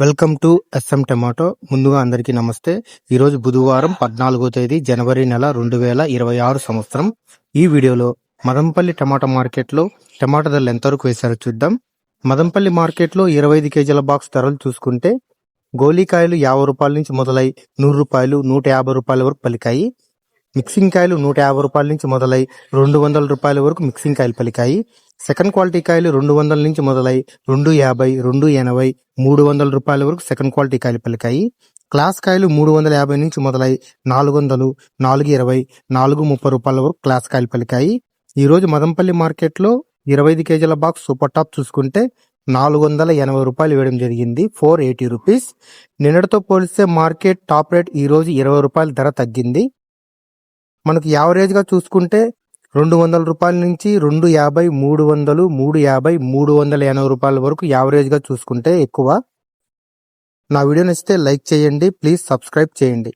Welcome to S M tomato. ముందుగా అందరికీ నమస్తే. ఈరోజు బుధవారం పద్నాలుగో తేదీ జనవరి నెల రెండు వేల ఇరవై ఆరు సంవత్సరం. ఈ వీడియోలో మదంపల్లి టమాటా మార్కెట్లో టమాటా ధరలు ఎంతవరకు వేశారో చూద్దాం. మదంపల్లి మార్కెట్లో ఇరవై ఐదు కేజీల బాక్స్ ధరలు చూసుకుంటే గోలీకాయలు యాభై రూపాయల నుంచి మొదలై నూరు రూపాయలు నూట యాభై రూపాయల వరకు పలికాయి. మిక్సింగ్ కాయలు నూట యాభై రూపాయల నుంచి మొదలై రెండు వందల రూపాయల వరకు మిక్సింగ్ కాయలు పలికాయి. సెకండ్ క్వాలిటీ కాయలు రెండు వందల నుంచి మొదలై రెండు యాభై రెండు ఎనభై మూడు వందల రూపాయల వరకు సెకండ్ క్వాలిటీ కాయలు పలికాయి. క్లాస్ కాయలు మూడు వందల యాభై నుంచి మొదలై నాలుగు వందలు నాలుగు ఇరవై నాలుగు ముప్పై రూపాయల వరకు క్లాస్ కాయలు పలికాయి. ఈరోజు మదంపల్లి మార్కెట్లో ఇరవై ఐదు కేజీల బాక్స్ సూపర్ టాప్ చూసుకుంటే నాలుగు వందల ఎనభై రూపాయలు వేయడం జరిగింది. Four eighty rupees. నిన్నటితో పోలిస్తే మార్కెట్ టాప్ రేట్ ఈ రోజు ఇరవై రూపాయల ధర తగ్గింది. మనకు యావరేజ్గా చూసుకుంటే రెండు వందల రూపాయల నుంచి రెండు యాభై మూడు వందలు మూడు యాభై మూడు వందల ఎనభై రూపాయల వరకు యావరేజ్గా చూసుకుంటే ఎక్కువ. నా వీడియో నచ్చితే లైక్ చేయండి ప్లీజ్ సబ్స్క్రైబ్ చేయండి.